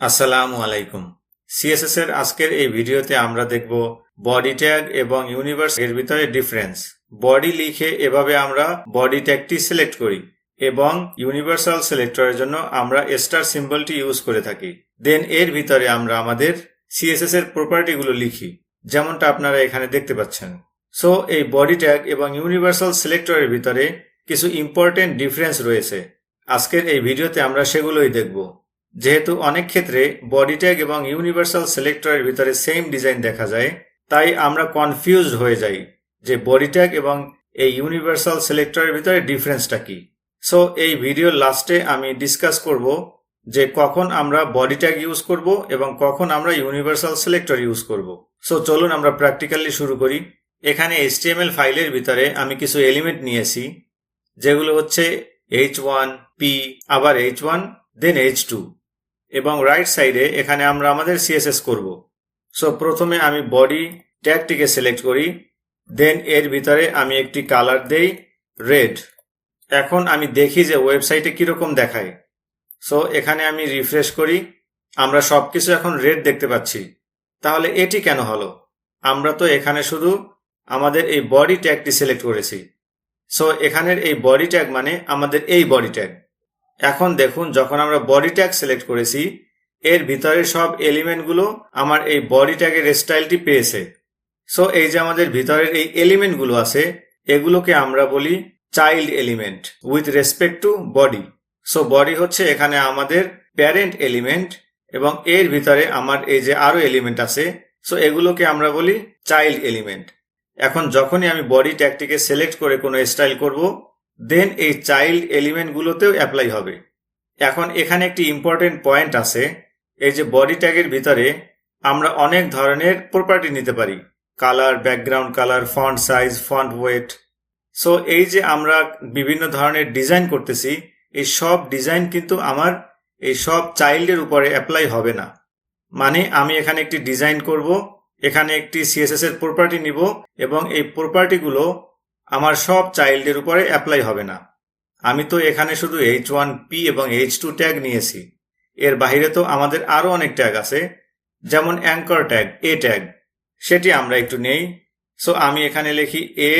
আসসালামু আলাইকুম। সিএসএস এর আজকের এই ভিডিওতে আমরা দেখব বডি ট্যাগ এবং ইউনিভার্স এর ভিতরে ডিফারেন্স বডি লিখে এভাবে আমরা বডি ট্যাগটি সিলেক্ট করি এবং ইউনিভার্সাল সিলেক্টরের জন্য আমরা স্টার সিম্বলটি ইউজ করে থাকি। দেন এর ভিতরে আমরা আমাদের সিএসএস এর প্রপার্টিগুলো লিখি, যেমনটা আপনারা এখানে দেখতে পাচ্ছেন। সো এই বডি ট্যাগ এবং ইউনিভার্সাল সিলেক্টরের ভিতরে কিছু ইম্পর্টেন্ট ডিফারেন্স রয়েছে। আজকের এই ভিডিওতে আমরা সেগুলোই দেখব। যেহেতু অনেক ক্ষেত্রে বডি ট্যাগ এবং ইউনিভার্সাল সিলেক্টরের ভিতরে সেম ডিজাইন দেখা যায়, তাই আমরা কনফিউজড হয়ে যাই যে বডি ট্যাগ এবং এই ইউনিভার্সাল সিলেক্টরের ভিতরে ডিফারেন্সটা কি। সো এই ভিডিওর লাস্টে আমি ডিসকাস করব যে কখন আমরা বডি ট্যাগ ইউজ করব এবং কখন আমরা ইউনিভার্সাল সিলেক্টর ইউজ করব। সো চলুন আমরা প্র্যাকটিক্যালি শুরু করি। এখানে এইচটিএমএল ফাইলের ভিতরে আমি কিছু এলিমেন্ট নিয়েছি, যেগুলো হচ্ছে এইচ ওয়ান পি আবার H one then H two এবং রাইট সাইডে এখানে আমরা আমাদের সিএসএস করব। সো প্রথমে আমি বডি ট্যাগটিকে সিলেক্ট করি দেন এর ভিতরে আমি একটি কালার দেই রেড এখন আমি দেখি যে ওয়েবসাইটে কীরকম দেখায়। সো এখানে আমি রিফ্রেশ করি, আমরা সব কিছু এখন রেড দেখতে পাচ্ছি। তাহলে এটি কেন হলো? আমরা তো এখানে শুধু আমাদের এই বডি ট্যাগটি সিলেক্ট করেছি। সো এখানের এই বডি ট্যাগ মানে আমাদের এই বডি ট্যাগ এখন দেখুন, যখন আমরা বডি ট্যাগ সিলেক্ট করেছি, এর ভিতরের সব এলিমেন্টগুলো আমার এই বডি ট্যাগের স্টাইলটি পেয়েছে। সো এই যে আমাদের ভিতরের এই এলিমেন্টগুলো আছে, এগুলোকে আমরা বলি child element with respect to body so body হচ্ছে এখানে আমাদের প্যারেন্ট এলিমেন্ট এবং এর ভিতরে আমার এই যে আরও এলিমেন্ট আছে সো এগুলোকে আমরা বলি চাইল্ড এলিমেন্ট এখন যখনই আমি বডি ট্যাগটিকে সিলেক্ট করে কোনো স্টাইল করব দেন এই চাইল্ড এলিমেন্টগুলোতেও অ্যাপ্লাই হবে। এখন এখানে একটি ইম্পর্টেন্ট পয়েন্ট আছে, এই যে বডি ট্যাগের ভিতরে আমরা অনেক ধরনের প্রপার্টি নিতে পারি। Colour background colour font size font weight so এই যে আমরা বিভিন্ন ধরনের ডিজাইন করতেছি, এই সব ডিজাইন কিন্তু আমার এই সব চাইল্ডের উপরে অ্যাপ্লাই হবে না। মানে আমি এখানে একটি ডিজাইন করব, এখানে একটি সিএসএস এর প্রপার্টি নিব এবং এই প্রপার্টিগুলো আমার সব চাইল্ডের উপরে অ্যাপ্লাই হবে না। আমি তো এখানে শুধু এইচ ওয়ান পি এবং এইচ টু ট্যাগ নিয়েছি। এর বাইরে তো আমাদের আরও অনেক ট্যাগ আছে, যেমন অ্যাঙ্কর ট্যাগ এ ট্যাগ সেটি আমরা একটু নেই। সো আমি এখানে লিখি এ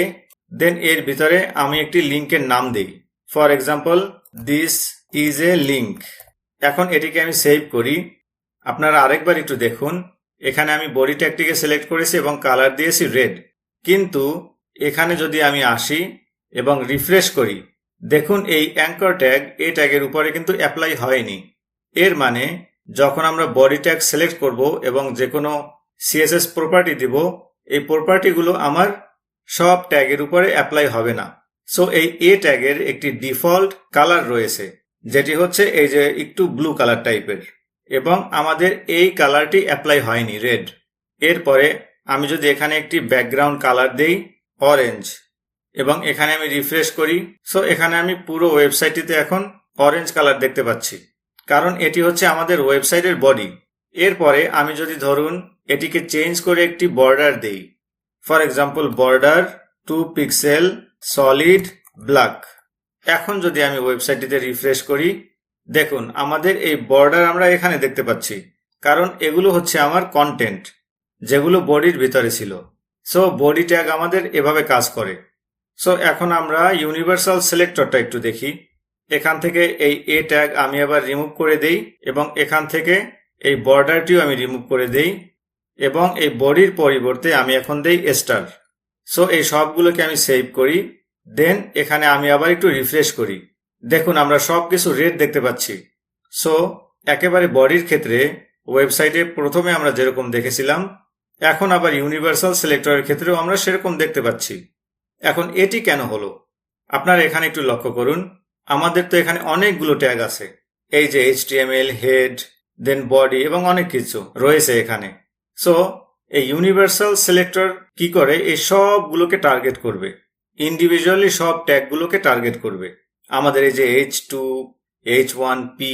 দেন এর ভিতরে আমি একটি লিঙ্কের নাম দিই। For example this is a link এখন এটিকে আমি সেভ করি। আপনারা আরেকবার একটু দেখুন। এখানে আমি বডি ট্যাগটিকে সিলেক্ট করেছি এবং কালার দিয়েছি রেড কিন্তু এখানে যদি আমি আসি এবং রিফ্রেশ করি, দেখুন এই অ্যাঙ্কর ট্যাগ, এই ট্যাগের উপরে কিন্তু অ্যাপ্লাই হয়নি। এর মানে যখন আমরা বডি ট্যাগ সিলেক্ট করব এবং যে কোনো সিএসএস প্রপার্টি দিব, এই প্রপার্টিগুলো আমার সব ট্যাগের উপরে অ্যাপ্লাই হবে না। সো, এই এ ট্যাগের একটি ডিফল্ট কালার রয়েছে, যেটি হচ্ছে এই যে একটু ব্লু কালার টাইপের এবং আমাদের এই কালারটি অ্যাপ্লাই হয়নি, রেড। এরপরে আমি যদি এখানে একটি ব্যাকগ্রাউন্ড কালার দেই অরেঞ্জ এবং এখানে আমি রিফ্রেশ করি। সো এখানে আমি পুরো ওয়েবসাইটটিতে এখন অরেঞ্জ কালার দেখতে পাচ্ছি। কারণ এটি হচ্ছে আমাদের ওয়েবসাইটের বডি এরপরে আমি যদি ধরুন এটিকে চেঞ্জ করে একটি বর্ডার দেই। For example border two pixel solid black এখন যদি আমি ওয়েবসাইটটিতে রিফ্রেশ করি, দেখুন আমাদের এই বর্ডার আমরা এখানে দেখতে পাচ্ছি। কারণ এগুলো হচ্ছে আমার কন্টেন্ট যেগুলো বডির ভিতরে ছিল। সো বডি ট্যাগ আমাদের এভাবে কাজ করে। সো এখন আমরা ইউনিভার্সাল সিলেক্টরটা একটু দেখি। এখান থেকে এই এ ট্যাগ আমি আবার রিমুভ করে দেই এবং এখান থেকে এই বর্ডারটিও আমি রিমুভ করে দেই এবং এই বডির পরিবর্তে আমি এখন দেই স্টার সো এই সবগুলোকে আমি সেভ করি। দেন এখানে আমি আবার একটু রিফ্রেশ করি। দেখুন, আমরা সব কিছু রেড দেখতে পাচ্ছি। সো একেবারে বডির ক্ষেত্রে ওয়েবসাইটে প্রথমে আমরা যেরকম দেখেছিলাম এখন আবার ইউনিভার্সাল সিলেক্টরের ক্ষেত্রেও আমরা সেরকম দেখতে পাচ্ছি। এখন এটি কেন হলো? আপনারা এখানে একটু লক্ষ্য করুন, আমাদের তো এখানে অনেকগুলো ট্যাগ আছে। এই যে এইচটিএমএল হেড দেন বডি এবং অনেক কিছু রয়েছে এখানে। সো এই ইউনিভার্সাল সিলেক্টর কি করে? এই সবগুলোকে টার্গেট করবে। ইন্ডিভিজুয়ালি সব ট্যাগগুলোকে টার্গেট করবে। আমাদের এই যে H two H one P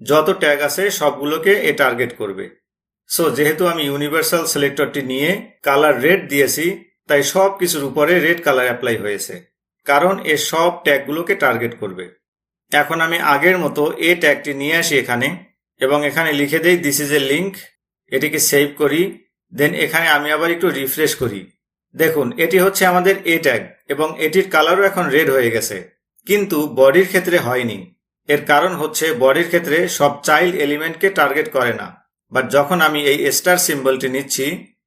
যত ট্যাগ আছে সবগুলোকে এ টার্গেট করবে। সো যেহেতু আমি ইউনিভার্সাল সিলেক্টরটি নিয়ে কালার রেড দিয়েছি, তাই সব কিছুর উপরে রেড কালার অ্যাপ্লাই হয়েছে। কারণ এ সব ট্যাগগুলোকে টার্গেট করবে। এখন আমি আগের মতো এ ট্যাগটি নিয়ে আসি এখানে, এবং এখানে লিখে দেই দিস ইজ এ লিঙ্ক এটিকে সেভ করি দেন এখানে আমি আবার একটু রিফ্রেশ করি। দেখুন, এটি হচ্ছে আমাদের এ ট্যাগ এবং এটির কালারও এখন রেড হয়ে গেছে। কিন্তু বডির ক্ষেত্রে হয়নি। এর কারণ হচ্ছে বডির ক্ষেত্রে সব চাইল্ড এলিমেন্টকে টার্গেট করে না। বাট যখন আমি এই স্টার সিম্বলটি নিচ্ছি,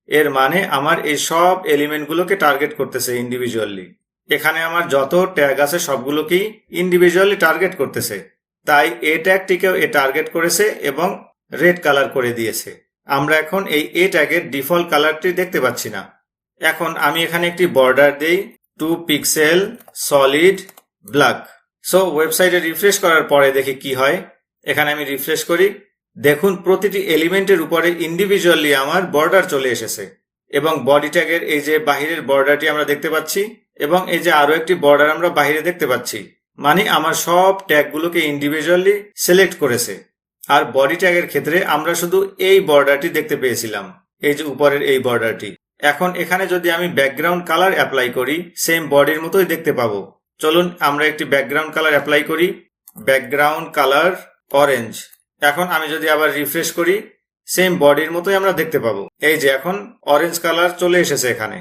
এর মানে আমার এই সব এলিমেন্টগুলোকে টার্গেট করতেছে ইন্ডিভিজুয়ালি এখানে আমার যত ট্যাগ আছে সবগুলোকেই ইন্ডিভিজুয়ালি টার্গেট করতেছে। তাই এ ট্যাগটিকেও এ টার্গেট করেছে এবং রেড কালার করে দিয়েছে। আমরা এখন এই এ ট্যাগের ডিফল্ট কালারটি দেখতে পাচ্ছি না। এখন আমি এখানে একটি বর্ডার দেই two pixel solid black so ওয়েবসাইটে রিফ্রেশ করার পরে দেখি কি হয়। এখানে আমি রিফ্রেশ করি। দেখুন, প্রতিটি এলিমেন্টের উপরে ইন্ডিভিজুয়ালি আমার বর্ডার চলে এসেছে এবং বডি ট্যাগের এই যে বাহিরের বর্ডারটি আমরা দেখতে পাচ্ছি এবং এই যে আরও একটি বর্ডার আমরা বাহিরে দেখতে পাচ্ছি মানে আমার সব ট্যাগগুলোকে ইন্ডিভিজুয়ালি সিলেক্ট করেছে। আর বডি ট্যাগের ক্ষেত্রে আমরা শুধু এই বর্ডারটি দেখতে পেয়েছিলাম, এই যে উপরের এই বর্ডারটি এখন এখানে যদি আমি ব্যাকগ্রাউন্ড কালার অ্যাপ্লাই করি সেম বডির মতোই দেখতে পাবো। চলুন আমরা একটি ব্যাকগ্রাউন্ড কালার অ্যাপ্লাই করি ব্যাকগ্রাউন্ড কালার অরেঞ্জ এখন আমি যদি আবার রিফ্রেশ করি সেম বডির মতোই আমরা দেখতে পাবো। এই যে এখন অরেঞ্জ কালার চলে এসেছে এখানে।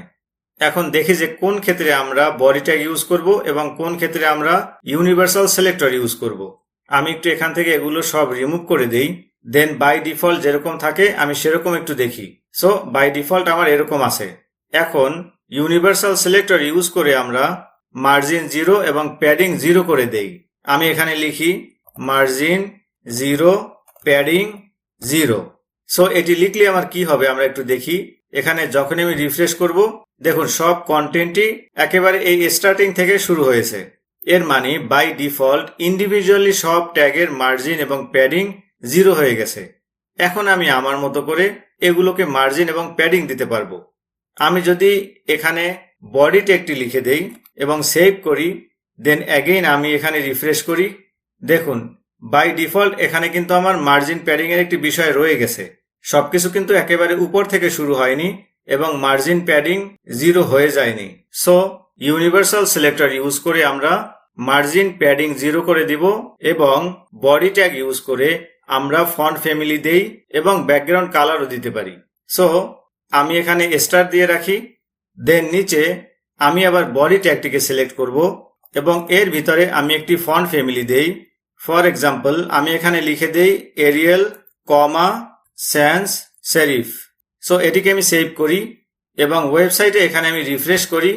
এখন দেখি যে কোন ক্ষেত্রে আমরা বডি ট্যাগ ইউজ করব এবং কোন ক্ষেত্রে আমরা ইউনিভার্সাল সিলেক্টর ইউজ করব। আমি একটু এখান থেকে এগুলো সব রিমুভ করে দেই দেন বাই ডিফল্ট যেরকম থাকে, আমি সেরকম একটু দেখি। সো বাই ডিফল্ট আমার এরকম আছে। এখন ইউনিভার্সাল সিলেক্টর ইউজ করে আমরা মার্জিন জিরো এবং প্যাডিং জিরো করে দেই। আমি এখানে লিখি margin zero padding zero so এটি লিখলে আমার কি হবে? আমরা একটু দেখি। এখানে যখন আমি রিফ্রেশ করব, দেখুন, সব কন্টেন্টই একেবারে এই স্টার্টিং থেকে শুরু হয়েছে। এর মানে বাই ডিফল্ট ইন্ডিভিজুয়ালি সব ট্যাগের মার্জিন এবং প্যাডিং জিরো হয়ে গেছে। এখন আমি আমার মতো করে এগুলোকে মার্জিন এবং প্যাডিং দিতে পারব। আমি যদি এখানে বডি ট্যাগটি লিখে দেই এবং সেভ করি দেন অ্যাগেইন আমি এখানে রিফ্রেশ করি। দেখুন বাই ডিফল্ট এখানে কিন্তু আমার মার্জিন প্যাডিং এর একটি বিষয় রয়ে গেছে। সবকিছু কিন্তু একেবারে উপর থেকে শুরু হয়নি এবং মার্জিন প্যাডিং জিরো হয়ে যায়নি। সো ইউনিভার্সাল সিলেক্টর ইউজ করে আমরা মার্জিন প্যাডিং জিরো করে দিব এবং বডি ট্যাগ ইউজ করে আমরা ফন্ট ফ্যামিলি দেই এবং ব্যাকগ্রাউন্ড কালারও দিতে পারি। সো আমি এখানে স্টার দিয়ে রাখি দেন নিচে আমি আবার বডি ট্যাগটিকে সিলেক্ট করব এবং এর ভিতরে আমি একটি ফন্ট ফ্যামিলি দেই। ফর এক্সাম্পল আমি এখানে লিখে দেই Arial comma sans serif so এটিকে আমি সেভ করি এবং ওয়েবসাইটে এখানে আমি রিফ্রেশ করি।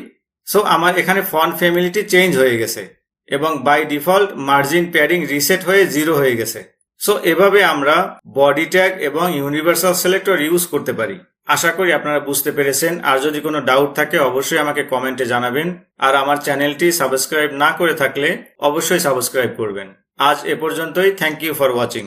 সো আমার এখানে ফন্ট ফ্যামিলিটি চেঞ্জ হয়ে গেছে এবং by default margin padding reset হয়ে জিরো হয়ে গেছে। সো এভাবে আমরা বডি ট্যাগ এবং ইউনিভার্সাল সিলেক্টর ইউজ করতে পারি। আশা করি আপনারা বুঝতে পেরেছেন। আর যদি কোনো ডাউট থাকে, অবশ্যই আমাকে কমেন্টে জানাবেন। আর আমার চ্যানেলটি সাবস্ক্রাইব না করে থাকলে অবশ্যই সাবস্ক্রাইব করবেন। আজ এ পর্যন্তই। Thank you for watching